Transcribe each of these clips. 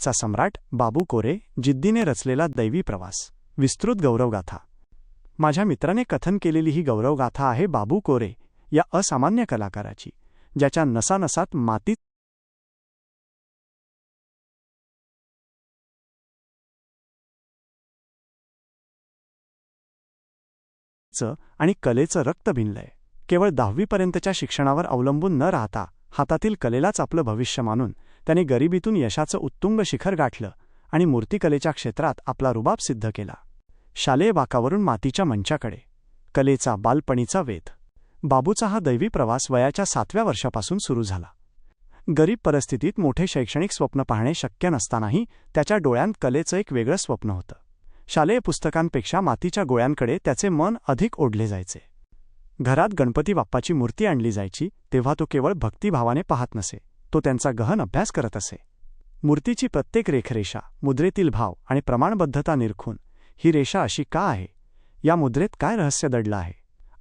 चा सम्राट बाबू कोरे जिद्दीने रचलेला दैवी प्रवास. विस्तृत गौरवगाथा. माझ्या मित्राने कथन केलेली ही गौरवगाथा आहे बाबू कोरे या असामान्य कलाकाराची ज्याच्या नसानसात मातीत आणि कलेचं रक्त भिनलंय. केवळ दहावीपर्यंतच्या शिक्षणावर अवलंबून न राहता हातातील कलेलाच आपलं भविष्य मानून त्याने गरिबीतून यशाचं उत्तुंग शिखर गाठलं आणि मूर्तिकलेच्या क्षेत्रात आपला रुबाब सिद्ध केला. शालेय बाकावरून मातीच्या मंचाकडे. कलेचा बालपणीचा वेध. बाबूचा हा दैवी प्रवास वयाच्या सातव्या वर्षापासून सुरू झाला. गरीब परिस्थितीत मोठे शैक्षणिक स्वप्न पाहणे शक्य नसतानाही त्याच्या डोळ्यांत कलेचं एक वेगळं स्वप्न होतं. शालेय पुस्तकांपेक्षा मातीच्या गोळ्यांकडे त्याचे मन अधिक ओढले जायचे. घरात गणपती बाप्पाची मूर्ती आणली जायची तेव्हा तो केवळ भक्तिभावाने पाहत नसे. तो त्यांचा गहन अभ्यास करत असे. मूर्तीची प्रत्येक रेखरेषा मुद्रेतील भाव आणि प्रमाणबद्धता निरखून ही रेषा अशी का आहे? या मुद्रेत काय रहस्य दडलं आहे?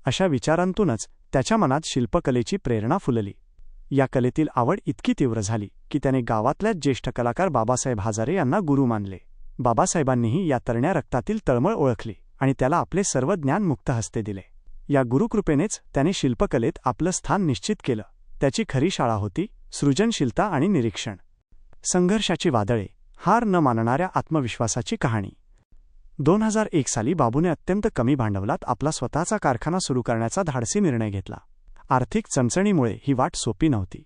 अशा विचारांतूनच त्याच्या मनात शिल्पकलेची प्रेरणा फुलली. या कलेतील आवड इतकी तीव्र झाली की त्याने गावातल्याच ज्येष्ठ कलाकार बाबासाहेब हजारे यांना गुरु मानले. बाबासाहेबांनीही या तरण्या रक्तातील तळमळ ओळखली आणि त्याला आपले सर्व ज्ञान मुक्त हस्ते दिले. या गुरुकृपेनेच त्याने शिल्पकलेत आपलं स्थान निश्चित केलं. त्याची खरी शाळा होती सृजनशीलता आणि निरीक्षण. संघर्षाची वादळे हार न मानणाऱ्या आत्मविश्वासाची कहाणी. दोन हजार एक साली बाबूने अत्यंत कमी भांडवलात आपला स्वतःचा कारखाना सुरू करण्याचा धाडसी निर्णय घेतला. आर्थिक चणचणीमुळे ही वाट सोपी नव्हती.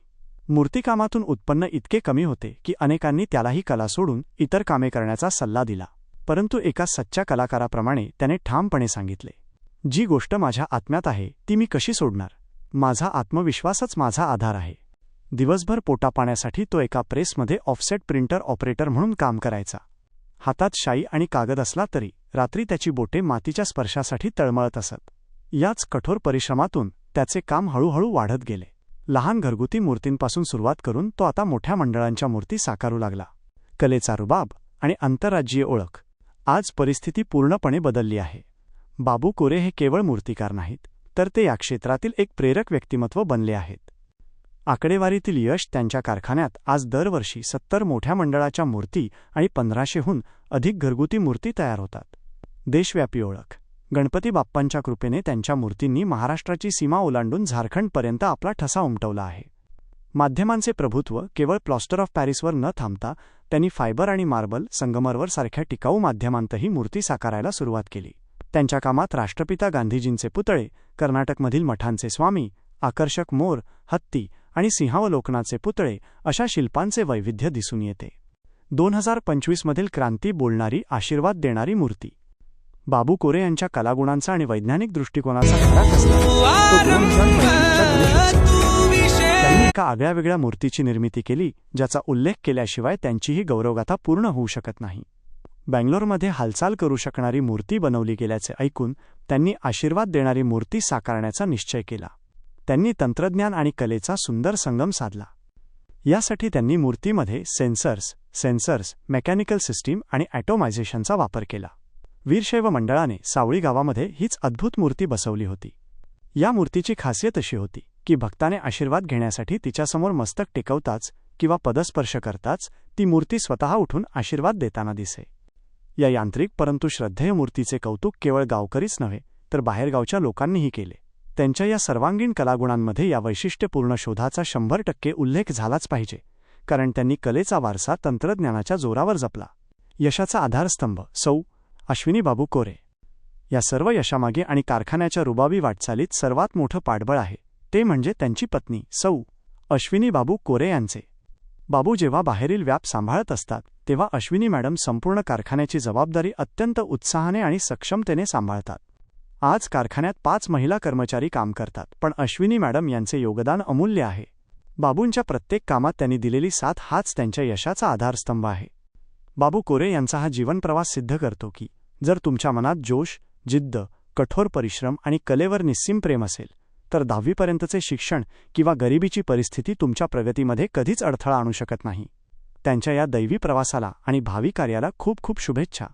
मूर्तिकामातून उत्पन्न इतके कमी होते की अनेकांनी त्यालाही कला सोडून इतर कामे करण्याचा सल्ला दिला परंतु एका सच्च्या कलाकाराप्रमाणे त्याने ठामपणे सांगितले जी गोष्ट माझ्या आत्म्यात आहे ती मी कशी सोडणार? माझा आत्मविश्वासच माझा आधार आहे. दिवसभर पोटापाण्यासाठी तो एका प्रेसमध्ये ऑफसेट प्रिंटर ऑपरेटर म्हणून काम करायचा. हातात शाई आणि कागद असला तरी रात्री त्याची बोटे मातीच्या स्पर्शासाठी तळमळत असत. याच कठोर परिश्रमातून त्याचे काम हळूहळू वाढत गेले. लहान घरगुती मूर्तींपासून सुरुवात करून तो आता मोठ्या मंडळांच्या मूर्ती साकारू लागला. कलेचा रुबाब आणि आंतरराज्यीय ओळख. आज परिस्थिती पूर्णपणे बदलली आहे. बाबू कोरे हे केवळ मूर्तिकार नाहीत तर ते या क्षेत्रातील एक प्रेरक व्यक्तिमत्व बनले आहेत. आकडेवारीतील यश त्यांच्या कारखान्यात आज दरवर्षी सत्तर मोठ्या मंडळाच्या मूर्ती आणि पंधराशेहून अधिक घरगुती मूर्ती तयार होतात. देशव्यापी ओळख. गणपती बाप्पांच्या कृपेने त्यांच्या मूर्तींनी महाराष्ट्राची सीमा ओलांडून झारखंडपर्यंत आपला ठसा उमटवला आहे. माध्यमांचे प्रभुत्व केवळ प्लॉस्टर ऑफ पॅरिसवर न थांबता त्यांनी फायबर आणि मार्बल संगमरवर सारख्या टिकाऊ माध्यमांतही मूर्ती साकारायला सुरुवात केली. त्यांच्या कामात राष्ट्रपिता गांधीजींचे पुतळे कर्नाटकमधील मठांचे स्वामी आकर्षक मोर हत्ती आणि सिंहावलोकनाचे पुतळे अशा शिल्पांचे वैविध्य दिसून येते. दोन हजार पंचवीसमधील क्रांती बोलणारी आशीर्वाद देणारी मूर्ती. बाबू कोरे यांच्या कलागुणांचा आणि वैज्ञानिक दृष्टिकोनाचा त्यांनी एका आगळ्यावेगळ्या मूर्तीची निर्मिती केली ज्याचा उल्लेख केल्याशिवाय त्यांचीही गौरवगाथा पूर्ण होऊ शकत नाही. बँगलोरमध्ये हालचाल करू शकणारी मूर्ती बनवली गेल्याचे ऐकून त्यांनी आशीर्वाद देणारी मूर्ती साकारण्याचा निश्चय केला. त्यांनी तंत्रज्ञान आणि कलेचा सुंदर संगम साधला. यासाठी त्यांनी मूर्तीमध्ये सेन्सर्स सेन्सर्स मेकॅनिकल सिस्टीम आणि ॲटोमायझेशनचा वापर केला. वीरशैव मंडळाने सावळी गावामध्ये हीच अद्भुत मूर्ती बसवली होती. या मूर्तीची खासियत अशी होती की भक्ताने आशीर्वाद घेण्यासाठी तिच्यासमोर मस्तक टेकवताच किंवा पदस्पर्श करताच ती मूर्ती स्वतः उठून आशीर्वाद देताना दिसे. या यांत्रिक परंतु श्रद्धेय मूर्तीचे कौतुक केवळ गावकरीच नव्हे तर बाहेरगावच्या लोकांनीही केले. त्यांच्या या सर्वांगीण कलागुणांमध्ये या वैशिष्ट्यपूर्ण शोधाचा शंभर टक्के उल्लेख झालाच पाहिजे कारण त्यांनी कलेचा वारसा तंत्रज्ञानाच्या जोरावर जपला. यशाचा आधारस्तंभ सौ अश्विनी बाबू कोरे. या सर्व यशामागे आणि कारखान्याच्या रुबाबी वाटचालीत सर्वात मोठं पाठबळ आहे ते म्हणजे त्यांची पत्नी सौ अश्विनी बाबू कोरे यांचे. बाबू जेव्हा बाहेरील व्याप सांभाळत असतात तेव्हा अश्विनी मॅडम संपूर्ण कारखान्याची जबाबदारी अत्यंत उत्साहाने आणि सक्षमतेने सांभाळतात. आज कारखान्यात पाच महिला कर्मचारी काम करतात पण अश्विनी मॅडम यांचे योगदान अमूल्य आहे. बाबूंच्या प्रत्येक कामात त्यांनी दिलेली साथ हाच त्यांच्या यशाचा आधारस्तंभ आहे. बाबू कोरे यांचा हा जीवनप्रवास सिद्ध करतो की जर तुमच्या मनात जोश जिद्द कठोर परिश्रम आणि कलेवर निस्सीम प्रेम असेल तर दहावीपर्यंतचे शिक्षण किंवा गरिबीची परिस्थिती तुमच्या प्रगतीमध्ये कधीच अडथळा आणू शकत नाही. त्यांच्या या दैवी प्रवासाला आणि भावी कार्याला खूप खूप शुभेच्छा.